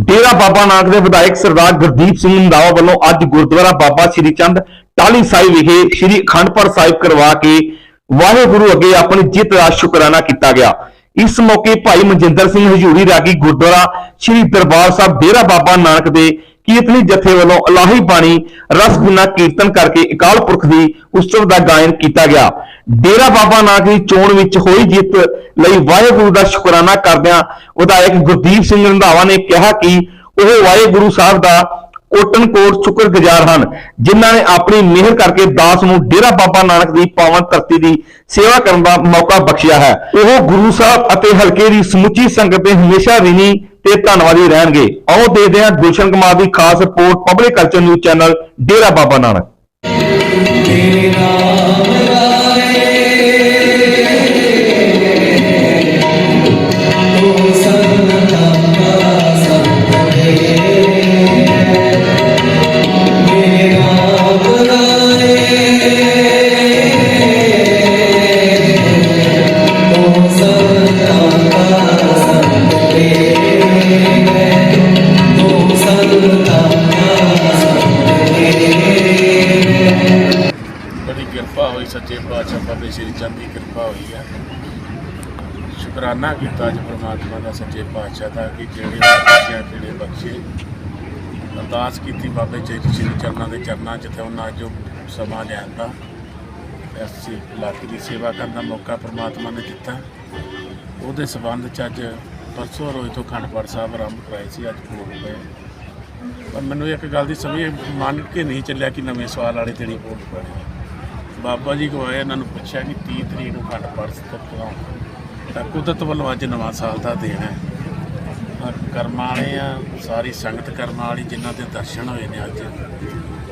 ਡੇਰਾ ਬਾਬਾ ਨਾਨਕ ਦੇ ਵਿਧਾਇਕ ਸਰਦਾਰ ਗੁਰਦੀਪ ਸਿੰਘ ਰੰਧਾਵਾ ਵੱਲੋਂ ਅੱਜ ਗੁਰਦੁਆਰਾ ਬਾਬਾ ਸ੍ਰੀ ਚੰਦ ਟਾਲੀ ਸਾਹਿਬ ਵਿਖੇ ਸ੍ਰੀ ਅਖੰਡਪੁਰ ਸਾਹਿਬ ਕਰਵਾ ਕੇ ਵਾਹਿਗੁਰੂ ਅੱਗੇ ਆਪਣੀ ਜਿੱਤ ਦਾ ਸ਼ੁਕਰਾਨਾ ਕੀਤਾ ਗਿਆ। ਇਸ ਮੌਕੇ ਭਾਈ ਮਨਜਿੰਦਰ ਸਿੰਘ ਹਜੂਰੀ ਰਾਗੀ ਗੁਰਦੁਆਰਾ ਸ੍ਰੀ ਦਰਬਾਰ ਸਾਹਿਬ ਡੇਰਾ ਬਾਬਾ ਨਾਨਕ ਦੇ ਕੀਰਤਨੀ ਜਥੇ ਵੱਲੋਂ ਅਲਾਹੀ ਬਾਣੀ ਰਸ ਰਸਗੁਨਾ ਕੀਰਤਨ ਕਰਕੇ ਅਕਾਲ ਪੁਰਖ ਦੀ ਉਤਸਵ ਦਾ ਗਾਇਨ ਕੀਤਾ ਗਿਆ। ਡੇਰਾ ਬਾਬਾ ਨਾਨਕ ਦੀ ਚੋਣ ਵਿੱਚ ਹੋਈ ਜਿੱਤ ਲਈ ਵਾਹਿਗੁਰੂ ਦਾ ਸ਼ੁਕਰਾਨਾ ਕਰਦਿਆਂ ਵਿਧਾਇਕ ਗੁਰਦੀਪ ਸਿੰਘ ਰੰਧਾਵਾ ਨੇ ਕਿਹਾ ਕਿ ਉਹ ਵਾਹਿਗੁਰੂ ਸਾਹਿਬ ਦਾ ਕੋਟਨ ਕੋਟ ਸ਼ੁਕਰਗੁਜ਼ਾਰ ਹਨ, ਜਿਨ੍ਹਾਂ ਨੇ ਆਪਣੀ ਮਿਹਰ ਕਰਕੇ ਦਾਸ ਨੂੰ ਡੇਰਾ ਬਾਬਾ ਨਾਨਕ ਦੀ ਪਾਵਨ ਧਰਤੀ ਦੀ ਸੇਵਾ ਕਰਨ ਦਾ ਮੌਕਾ ਬਖਸ਼ਿਆ ਹੈ। ਉਹ ਗੁਰੂ ਸਾਹਿਬ ਅਤੇ ਹਲਕੇ ਦੀ ਸਮੁੱਚੀ ਸੰਗਤ ਦੇ ਹਮੇਸ਼ਾ ਰਿਣੀ ਤੇ ਧੰਨਵਾਦੀ ਰਹਿਣਗੇ। ਆਓ ਦੇਖਦੇ ਹਾਂ ਗੁਲਸ਼ਨ ਕੁਮਾਰ ਦੀ ਖਾਸ report public culture news channel Dera Baba Nanak. ਬਾਬੇ ਸ੍ਰੀ ਚੰਦ ਦੀ ਕਿਰਪਾ ਹੋਈ ਹੈ। ਸ਼ੁਕਰਾਨਾ ਕੀਤਾ ਅੱਜ ਪ੍ਰਮਾਤਮਾ ਦਾ ਸੱਚੇ ਪਾਤਸ਼ਾਹ ਦਾ ਕਿ ਜਿਹੜੇ ਬਖਸ਼ਿਆ ਜਿਹੜੇ ਬਖਸ਼ੇ ਅਰਦਾਸ ਕੀਤੀ ਬਾਬੇ ਚੇਤ ਸਿੰਘ ਚਰਨਾਂ ਦੇ ਚਰਨਾਂ 'ਚ ਤੇ ਉਹਨਾਂ ਜੋ ਸਮਾਂ ਲਿਆਂਦਾ ਇਸ ਇਲਾਕੇ ਦੀ ਸੇਵਾ ਕਰਨ ਦਾ ਮੌਕਾ ਪਰਮਾਤਮਾ ਨੇ ਦਿੱਤਾ। ਉਹਦੇ ਸਬੰਧ 'ਚ ਅੱਜ ਪਰਸੋਂ ਰੋਜ਼ ਤੋਂ ਖੰਡ ਪਾਠ ਸਾਹਿਬ ਆਰੰਭ ਕਰਾਏ ਸੀ, ਅੱਜ ਭੋਗ ਪਏ ਪਰ ਮੈਨੂੰ ਇੱਕ ਗੱਲ ਦੀ ਸਮਝ ਮੰਨ ਕੇ ਨਹੀਂ ਚੱਲਿਆ ਕਿ ਨਵੇਂ ਸਵਾਲ ਵਾਲੇ ਤੇ ਨਹੀਂ ਭੋਗ ਪੜੇ ਬਾਬਾ ਜੀ ਕੋਲ ਆਏ, ਇਹਨਾਂ ਨੂੰ ਪੁੱਛਿਆ ਕਿ 30 ਤਰੀਕ ਨੂੰ ਖੰਡ ਪਾਠ ਸਾਹਿਬ ਤਾਂ ਕੁਦਰਤ ਵੱਲੋਂ ਅੱਜ ਨਵਾਂ ਸਾਲ ਦਾ ਦਿਨ ਹੈ। ਕਰਮਾਂ ਵਾਲੇ ਆ, ਸਾਰੀ ਸੰਗਤ ਕਰਮਾਂ ਵਾਲੀ ਜਿਨ੍ਹਾਂ ਦੇ ਦਰਸ਼ਨ ਹੋਏ ਨੇ ਅੱਜ।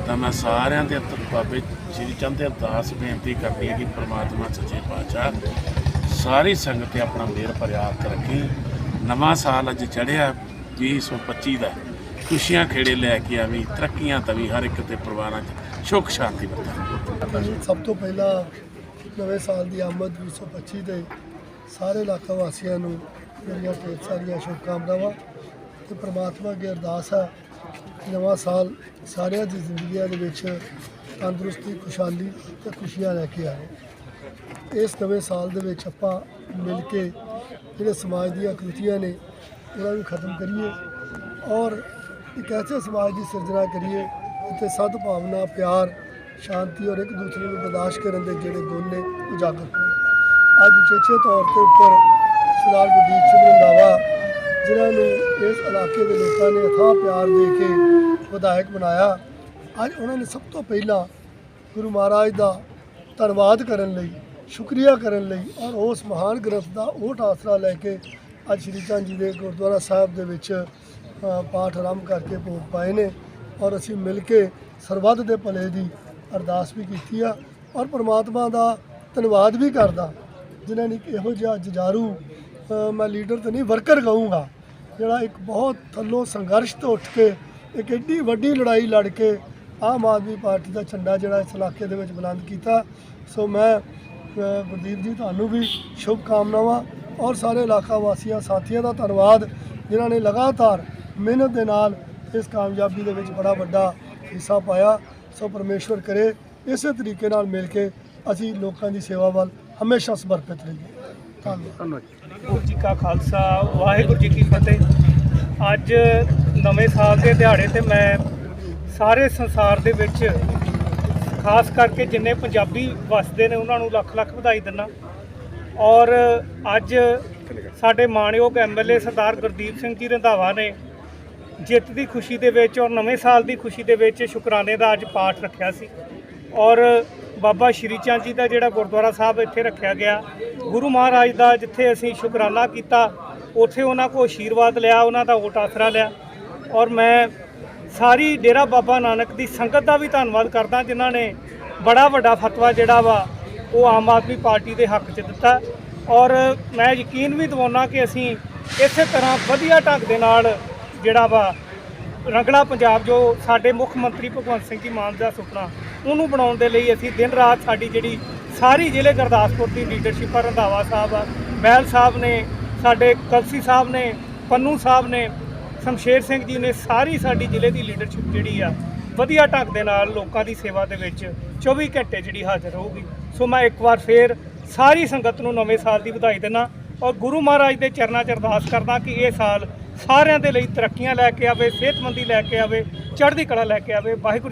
ਤਾਂ ਮੈਂ ਸਾਰਿਆਂ ਦੇ ਬਾਬੇ ਸ਼੍ਰੀ ਚੰਦ ਦੇ ਅਰਦਾਸ ਬੇਨਤੀ ਕਰਦੀ ਹੈ ਕਿ ਪ੍ਰਮਾਤਮਾ ਸੱਚੇ ਪਾਤਸ਼ਾਹ ਸਾਰੀ ਸੰਗਤ ਤੇ ਆਪਣਾ ਮਿਹਰ ਭਰਿਆ ਰੱਖੀ। ਨਵਾਂ ਸਾਲ ਅੱਜ ਚੜ੍ਹਿਆ 2025 ਦਾ। ਖੁਸ਼ੀਆਂ ਖੇੜੇ ਲੈ ਕੇ ਆਵੀਂ, ਤਰੱਕੀਆਂ ਤਵੀ ਹਰ ਇੱਕ ਦੇ ਪਰਿਵਾਰਾਂ 'ਚ ਸੁੱਖ ਸ਼ਾਂਤੀ ਵਰਤਾਂ ਸਭ ਤੋਂ ਪਹਿਲਾਂ ਨਵੇਂ ਸਾਲ ਦੀ ਆਮਦ 2025 ਤੇ ਸਾਰੇ ਇਲਾਕਾ ਵਾਸੀਆਂ ਨੂੰ ਮੇਰੀਆਂ ਢੇਰ ਸਾਰੀਆਂ ਸ਼ੁਭਕਾਮਨਾਵਾਂ ਤੇ ਪ੍ਰਮਾਤਮਾ ਅੱਗੇ ਅਰਦਾਸ ਆ ਨਵਾਂ ਸਾਲ ਸਾਰਿਆਂ ਦੀ ਜ਼ਿੰਦਗੀਆਂ ਦੇ ਵਿੱਚ ਤੰਦਰੁਸਤੀ, ਖੁਸ਼ਹਾਲੀ ਤੇ ਖੁਸ਼ੀਆਂ ਲੈ ਕੇ ਆਏ ਇਸ ਨਵੇਂ ਸਾਲ ਦੇ ਵਿੱਚ ਆਪਾਂ ਮਿਲ ਕੇ ਜਿਹੜੇ ਸਮਾਜ ਦੀਆਂ ਕੁਰੀਤੀਆਂ ਨੇ, ਉਹਨਾਂ ਨੂੰ ਖਤਮ ਕਰੀਏ ਔਰ ਇੱਕ ਐਸੇ ਸਮਾਜ ਦੀ ਸਿਰਜਣਾ ਕਰੀਏ ਜਿੱਥੇ ਸਦਭਾਵਨਾ, ਪਿਆਰ, ਸ਼ਾਂਤੀ ਔਰ ਇੱਕ ਦੂਸਰੇ ਨੂੰ ਬਰਦਾਸ਼ਤ ਕਰਨ ਦੇ ਜਿਹੜੇ ਗੁਣ ਨੇ ਉਜਾਗਰ ਹੋਣ। ਅੱਜ ਉਚੇਚੇ ਤੌਰ ਤੇ ਉੱਪਰ ਸਰਦਾਰ ਗੁਰਦੀਪ ਸਿੰਘ ਰੰਧਾਵਾ, ਜਿਨ੍ਹਾਂ ਨੂੰ ਇਸ ਇਲਾਕੇ ਦੇ ਲੋਕਾਂ ਨੇ ਅਥਾਹ ਪਿਆਰ ਦੇ ਕੇ ਵਿਧਾਇਕ ਬਣਾਇਆ, ਅੱਜ ਉਹਨਾਂ ਨੇ ਸਭ ਤੋਂ ਪਹਿਲਾਂ ਗੁਰੂ ਮਹਾਰਾਜ ਦਾ ਧੰਨਵਾਦ ਕਰਨ ਲਈ, ਸ਼ੁਕਰੀਆ ਕਰਨ ਲਈ ਔਰ ਉਸ ਮਹਾਨ ਗ੍ਰੰਥ ਦਾ ਓਟ ਆਸਰਾ ਲੈ ਕੇ ਅੱਜ ਸ਼੍ਰੀ ਚੰਦ ਜੀ ਦੇ ਗੁਰਦੁਆਰਾ ਸਾਹਿਬ ਦੇ ਵਿੱਚ ਪਾਠ ਆਰੰਭ ਕਰਕੇ ਭੋਗ ਪਾਏ ਨੇ। ਔਰ ਅਸੀਂ ਮਿਲ ਕੇ ਸਰਬੱਤ ਦੇ ਭਲੇ ਦੀ ਅਰਦਾਸ ਵੀ ਕੀਤੀ ਆ ਔਰ ਪ੍ਰਮਾਤਮਾ ਦਾ ਧੰਨਵਾਦ ਵੀ ਕਰਦਾ। ਜਿਨ੍ਹਾਂ ਨੇ ਇਹੋ ਜਿਹਾ ਜੁਝਾਰੂ ਮੈਂ ਲੀਡਰ ਤਾਂ ਨਹੀਂ, ਵਰਕਰ ਕਹੂੰਗਾ, ਜਿਹੜਾ ਇੱਕ ਬਹੁਤ ਥੱਲੋਂ ਸੰਘਰਸ਼ ਤੋਂ ਉੱਠ ਕੇ, ਇੱਕ ਐਡੀ ਵੱਡੀ ਲੜਾਈ ਲੜ ਕੇ ਆਮ ਆਦਮੀ ਪਾਰਟੀ ਦਾ ਝੰਡਾ ਜਿਹੜਾ ਇਸ ਇਲਾਕੇ ਦੇ ਵਿੱਚ ਬੁਲੰਦ ਕੀਤਾ। ਸੋ ਮੈਂ ਗੁਰਦੀਪ ਜੀ, ਤੁਹਾਨੂੰ ਵੀ ਸ਼ੁਭ ਕਾਮਨਾਵਾਂ ਔਰ ਸਾਰੇ ਇਲਾਕਾ ਵਾਸੀਆਂ, ਸਾਥੀਆਂ ਦਾ ਧੰਨਵਾਦ, ਜਿਨ੍ਹਾਂ ਨੇ ਲਗਾਤਾਰ ਮਿਹਨਤ ਦੇ ਨਾਲ ਇਸ ਕਾਮਯਾਬੀ ਦੇ ਵਿੱਚ ਬੜਾ ਵੱਡਾ ਹਿੱਸਾ ਪਾਇਆ। ਸੋ ਪਰਮੇਸ਼ਵਰ ਕਰੇ, ਇਸੇ ਤਰੀਕੇ ਨਾਲ ਮਿਲ ਕੇ ਅਸੀਂ ਲੋਕਾਂ ਦੀ ਸੇਵਾ ਵੱਲ ਹਮੇਸ਼ਾ ਸਮਰਪਿਤ ਰਹੀਏ। ਧੰਨਵਾਦ। ਵਾਹਿਗੁਰੂ ਜੀ ਕਾ ਖਾਲਸਾ, ਵਾਹਿਗੁਰੂ ਜੀ ਕੀ ਫਤਿਹ। ਅੱਜ ਨਵੇਂ ਸਾਲ ਦੇ ਦਿਹਾੜੇ ਤੇ ਮੈਂ ਸਾਰੇ ਸੰਸਾਰ ਦੇ ਵਿੱਚ, ਖਾਸ ਕਰਕੇ ਜਿੰਨੇ ਪੰਜਾਬੀ ਵਸਦੇ ਨੇ, ਉਹਨਾਂ ਨੂੰ ਲੱਖ ਲੱਖ ਵਧਾਈ ਦਿੰਦਾ। ਔਰ ਅੱਜ ਸਾਡੇ ਮਾਣਯੋਗ ਐਮਐਲਏ ਸਰਦਾਰ ਗੁਰਦੀਪ ਸਿੰਘ ਜੀ ਰੰਧਾਵਾ ਨੇ ਜਿੱਤ ਦੀ ਖੁਸ਼ੀ ਦੇ ਵਿੱਚ ਔਰ ਨਵੇਂ ਸਾਲ ਦੀ ਖੁਸ਼ੀ ਦੇ ਵਿੱਚ ਸ਼ੁਕਰਾਨੇ ਦਾ ਅੱਜ ਪਾਠ ਰੱਖਿਆ ਸੀ। ਔਰ ਬਾਬਾ ਸ਼੍ਰੀ ਚੰਦ ਜੀ ਦਾ ਜਿਹੜਾ ਗੁਰਦੁਆਰਾ ਸਾਹਿਬ ਇੱਥੇ ਰੱਖਿਆ ਗਿਆ, ਗੁਰੂ ਮਹਾਰਾਜ ਦਾ ਜਿੱਥੇ ਅਸੀਂ ਸ਼ੁਕਰਾਨਾ ਕੀਤਾ, ਉੱਥੇ ਉਹਨਾਂ ਕੋ ਆਸ਼ੀਰਵਾਦ ਲਿਆ, ਉਹਨਾਂ ਦਾ ਓਟ ਆਸਰਾ ਲਿਆ। ਔਰ ਮੈਂ ਸਾਰੀ ਡੇਰਾ ਬਾਬਾ ਨਾਨਕ ਦੀ ਸੰਗਤ ਦਾ ਵੀ ਧੰਨਵਾਦ ਕਰਦਾ, ਜਿਨ੍ਹਾਂ ਨੇ ਬੜਾ ਵੱਡਾ ਫਤਵਾ ਜਿਹੜਾ ਵਾ, ਉਹ ਆਮ ਆਦਮੀ ਪਾਰਟੀ ਦੇ ਹੱਕ 'ਚ ਦਿੱਤਾ। ਔਰ ਮੈਂ ਯਕੀਨ ਵੀ ਦਿਵਾਉਣਾ ਕਿ ਅਸੀਂ ਇਸੇ ਤਰ੍ਹਾਂ ਵਧੀਆ ਢੰਗ ਦੇ ਨਾਲ ਜਿਹੜਾ ਵਾ ਰੰਗਣਾ ਪੰਜਾਬ ਜੋ ਸਾਡੇ ਮੁੱਖ ਮੰਤਰੀ ਭਗਵੰਤ ਸਿੰਘ ਜੀ ਮਾਨ ਦਾ ਸੁਪਨਾ, ਉਹਨੂੰ ਬਣਾਉਣ ਦੇ ਲਈ ਅਸੀਂ ਦਿਨ ਰਾਤ ਸਾਡੀ ਜਿਹੜੀ ਸਾਰੀ ਜ਼ਿਲ੍ਹੇ ਗੁਰਦਾਸਪੁਰ ਦੀ ਲੀਡਰਸ਼ਿਪ ਆ, ਰੰਧਾਵਾ ਸਾਹਿਬ ਆ, ਮਹਿਲ ਸਾਹਿਬ ਨੇ, ਸਾਡੇ ਕਲਸੀ ਸਾਹਿਬ ਨੇ, ਪੰਨੂ ਸਾਹਿਬ ਨੇ, ਸ਼ਮਸ਼ੇਰ ਸਿੰਘ ਜੀ ਨੇ ਸਾਰੀ ਸਾਡੀ ਜ਼ਿਲ੍ਹੇ ਦੀ ਲੀਡਰਸ਼ਿਪ ਜਿਹੜੀ ਆ, ਵਧੀਆ ਢੰਗ ਦੇ ਨਾਲ ਲੋਕਾਂ ਦੀ ਸੇਵਾ ਦੇ ਵਿੱਚ 24 ਘੰਟੇ ਜਿਹੜੀ ਹਾਜ਼ਰ ਹੋਊਗੀ। ਸੋ ਮੈਂ ਇੱਕ ਵਾਰ ਫੇਰ ਸਾਰੀ ਸੰਗਤ ਨੂੰ ਨਵੇਂ ਸਾਲ ਦੀ ਵਧਾਈ ਦਿੰਦਾ ਔਰ ਗੁਰੂ ਮਹਾਰਾਜ ਦੇ ਚਰਨਾਂ 'ਚ ਅਰਦਾਸ ਕਰਦਾ ਕਿ ਇਹ ਸਾਲ ਸਾਰਿਆਂ ਦੇ ਲਈ ਤਰੱਕੀਆਂ ਲੈ ਕੇ ਆਵੇ, ਸਿਹਤਮੰਦੀ ਲੈ ਕੇ ਆਵੇ, ਚੜ੍ਹਦੀ ਕਲਾ ਲੈ ਕੇ ਆਵੇ। ਵਾਹਿਗੁਰੂ